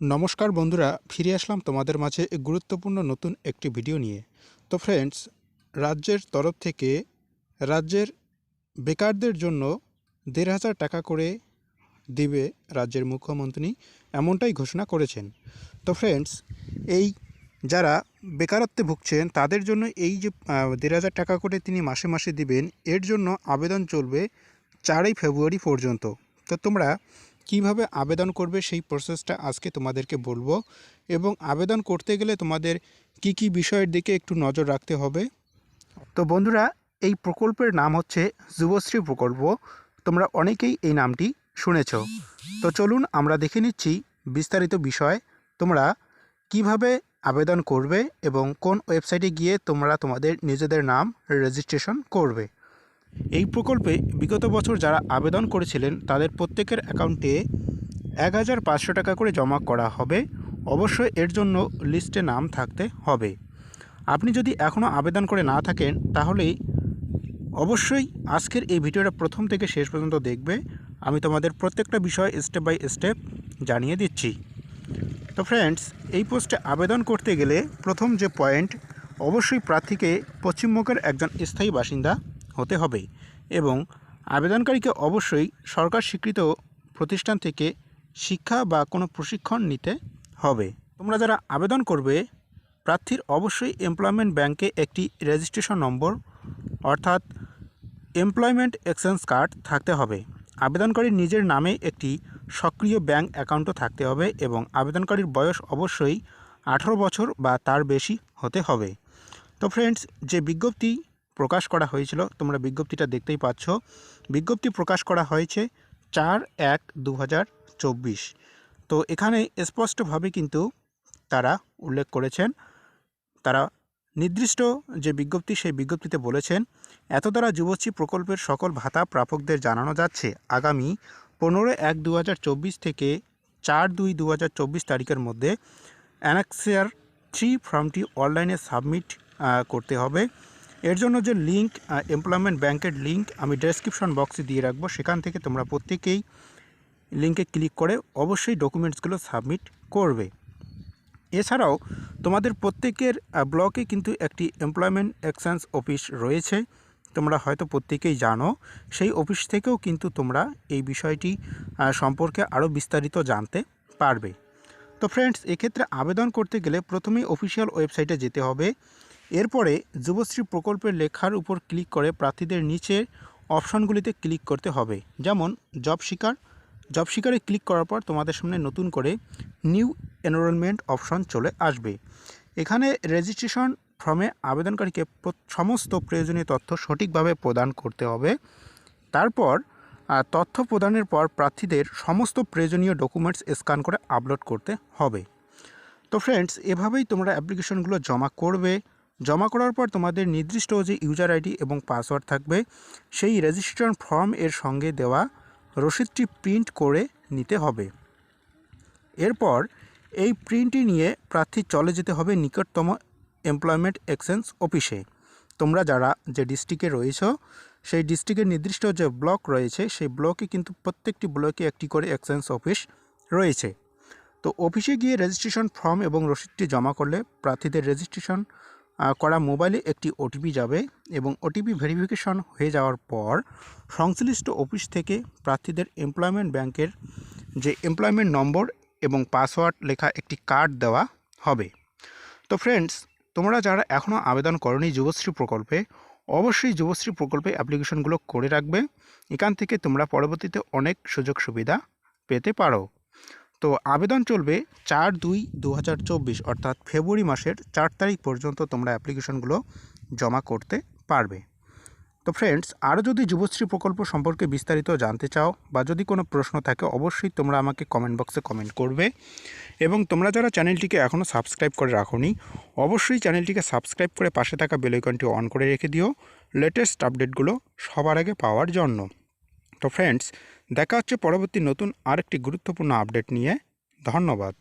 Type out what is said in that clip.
নমস্কার বন্ধুরা, ফিরে আসলাম তোমাদের মাঝে গুরুত্বপূর্ণ নতুন একটি ভিডিও নিয়ে। তো ফ্রেন্ডস রাজ্যের তরফ থেকে রাজ্যের বেকারদের জন্য দেড় হাজার টাকা করে দিবে রাজ্যের মুখ্যমন্ত্রী এমনটাই ঘোষণা করেছেন। তো ফ্রেন্ডস এই যারা বেকারত্বে ভুগছেন, তাদের জন্য এই যে দেড় হাজার টাকা করে তিনি মাসে মাসে দিবেন, এর জন্য আবেদন চলবে চারই ফেব্রুয়ারি পর্যন্ত। তো তোমরা কীভাবে আবেদন করবে সেই প্রসেসটা আজকে তোমাদেরকে বলব এবং আবেদন করতে গেলে তোমাদের কি কি বিষয়ের দিকে একটু নজর রাখতে হবে। তো বন্ধুরা, এই প্রকল্পের নাম হচ্ছে যুবশ্রী প্রকল্প। তোমরা অনেকেই এই নামটি শুনেছ। তো চলুন আমরা দেখে নিচ্ছি বিস্তারিত বিষয়। তোমরা কীভাবে আবেদন করবে এবং কোন ওয়েবসাইটে গিয়ে তোমরা তোমাদের নিজেদের নাম রেজিস্ট্রেশন করবে। এই প্রকল্পে বিগত বছর যারা আবেদন করেছিলেন, তাদের প্রত্যেকের অ্যাকাউন্টে এক হাজার পাঁচশো টাকা করে জমা করা হবে। অবশ্যই এর জন্য লিস্টে নাম থাকতে হবে। আপনি যদি এখনও আবেদন করে না থাকেন তাহলেই অবশ্যই আজকের এই ভিডিওটা প্রথম থেকে শেষ পর্যন্ত দেখবে। আমি তোমাদের প্রত্যেকটা বিষয় স্টেপ বাই স্টেপ জানিয়ে দিচ্ছি। তো ফ্রেন্ডস এই পোস্টে আবেদন করতে গেলে প্রথম যে পয়েন্ট অবশ্যই প্রার্থীকে পশ্চিমবঙ্গের একজন স্থায়ী বাসিন্দা হতে হবে এবং আবেদনকারীকে অবশ্যই সরকার স্বীকৃত প্রতিষ্ঠান থেকে শিক্ষা বা কোনো প্রশিক্ষণ নিতে হবে। তোমরা যারা আবেদন করবে, প্রার্থীর অবশ্যই এমপ্লয়মেন্ট ব্যাংকে একটি রেজিস্ট্রেশন নম্বর, অর্থাৎ এমপ্লয়মেন্ট এক্সচেঞ্জ কার্ড থাকতে হবে। আবেদনকারীর নিজের নামে একটি সক্রিয় ব্যাংক অ্যাকাউন্টও থাকতে হবে এবং আবেদনকারীর বয়স অবশ্যই আঠারো বছর বা তার বেশি হতে হবে। তো ফ্রেন্ডস যে বিজ্ঞপ্তি প্রকাশ করা হয়েছিল। তোমরা বিজ্ঞপ্তিটা দেখতেই পাচ্ছ। বিজ্ঞপ্তি প্রকাশ করা হয়েছে চার এক দু তো এখানে স্পষ্টভাবে কিন্তু তারা উল্লেখ করেছেন, তারা নির্দিষ্ট যে বিজ্ঞপ্তি, সেই বিজ্ঞপ্তিতে বলেছেন এত দ্বারা যুবশ্রী প্রকল্পের সকল ভাতা প্রাপকদের জানানো যাচ্ছে আগামী পনেরো এক দু থেকে চার দুই দু তারিখের মধ্যে অ্যানাক্সিয়ার থ্রি ফর্মটি অনলাইনে সাবমিট করতে হবে। এর জন্য যে লিঙ্ক এমপ্লয়মেন্ট ব্যাংকের লিঙ্ক আমি ডেসক্রিপশন বক্সে দিয়ে রাখব। সেখান থেকে তোমরা প্রত্যেকেই লিঙ্কে ক্লিক করে অবশ্যই ডকুমেন্টসগুলো সাবমিট করবে। এছাড়াও তোমাদের প্রত্যেকের ব্লকে কিন্তু একটি এমপ্লয়মেন্ট এক্সচেঞ্জ অফিস রয়েছে। তোমরা হয়তো প্রত্যেকেই জানো, সেই অফিস থেকেও কিন্তু তোমরা এই বিষয়টি সম্পর্কে আরও বিস্তারিত জানতে পারবে। তো ফ্রেন্ডস এক্ষেত্রে আবেদন করতে গেলে প্রথমেই অফিসিয়াল ওয়েবসাইটে যেতে হবে। এরপরে যুবশ্রী প্রকল্পের লেখার উপর ক্লিক করে প্রার্থীদের নিচে অপশনগুলিতে ক্লিক করতে হবে। যেমন, জব শিকার। জব শিকারে ক্লিক করার পর তোমাদের সামনে নতুন করে নিউ এনরোলমেন্ট অপশন চলে আসবে। এখানে রেজিস্ট্রেশন ফর্মে আবেদনকারীকে সমস্ত প্রয়োজনীয় তথ্য সঠিকভাবে প্রদান করতে হবে। তারপর তথ্য প্রদানের পর প্রার্থীদের সমস্ত প্রয়োজনীয় ডকুমেন্টস স্ক্যান করে আপলোড করতে হবে। তো ফ্রেন্ডস এভাবেই তোমরা অ্যাপ্লিকেশনগুলো জমা করবে। জমা করার পর তোমাদের নির্দিষ্ট যে ইউজার আইডি এবং পাসওয়ার্ড থাকবে, সেই রেজিস্ট্রেশন ফর্ম এর সঙ্গে দেওয়া রসিদটি প্রিন্ট করে নিতে হবে। এরপর এই প্রিন্টটি নিয়ে প্রার্থী চলে যেতে হবে নিকটতম এমপ্লয়মেন্ট এক্সচেঞ্জ অফিসে তোমরা যারা যে ডিস্ট্রিক্টে রয়েছো, সেই ডিস্ট্রিক্টের নির্দিষ্ট যে ব্লক রয়েছে, সেই ব্লকে কিন্তু প্রত্যেকটি ব্লকে একটি করে এক্সচেঞ্জ অফিস রয়েছে। তো অফিসে গিয়ে রেজিস্ট্রেশন ফর্ম এবং রসিদটি জমা করলে প্রার্থীদের রেজিস্ট্রেশন করা মোবাইলে একটি ওটিপি যাবে এবং ওটিপি ভেরিফিকেশন হয়ে যাওয়ার পর সংশ্লিষ্ট অফিস থেকে প্রার্থীদের এমপ্লয়মেন্ট ব্যাংকের যে এমপ্লয়মেন্ট নম্বর এবং পাসওয়ার্ড লেখা একটি কার্ড দেওয়া হবে। তো ফ্রেন্ডস তোমরা যারা এখনও আবেদন করনি যুবশ্রী প্রকল্পে, অবশ্যই যুবশ্রী প্রকল্পে অ্যাপ্লিকেশনগুলো করে রাখবে। এখান থেকে তোমরা পরবর্তীতে অনেক সুযোগ সুবিধা পেতে পারো। তো আবেদন চলবে চার দুই দু অর্থাৎ ফেব্রুয়ারি মাসের চার তারিখ পর্যন্ত তোমরা অ্যাপ্লিকেশনগুলো জমা করতে পারবে। তো ফ্রেন্ডস, আরও যদি যুবশ্রী প্রকল্প সম্পর্কে বিস্তারিত জানতে চাও বা যদি কোনো প্রশ্ন থাকে, অবশ্যই তোমরা আমাকে কমেন্ট বক্সে কমেন্ট করবে। এবং তোমরা যারা চ্যানেলটিকে এখনও সাবস্ক্রাইব করে রাখোনি, অবশ্যই চ্যানেলটিকে সাবস্ক্রাইব করে পাশে থাকা বেল আইকনটি অন করে রেখে দিও লেটেস্ট আপডেটগুলো সবার আগে পাওয়ার জন্য। তো ফ্রেন্ডস দেখা হচ্ছে পরবর্তী নতুন আরেকটি গুরুত্বপূর্ণ আপডেট নিয়ে। ধন্যবাদ।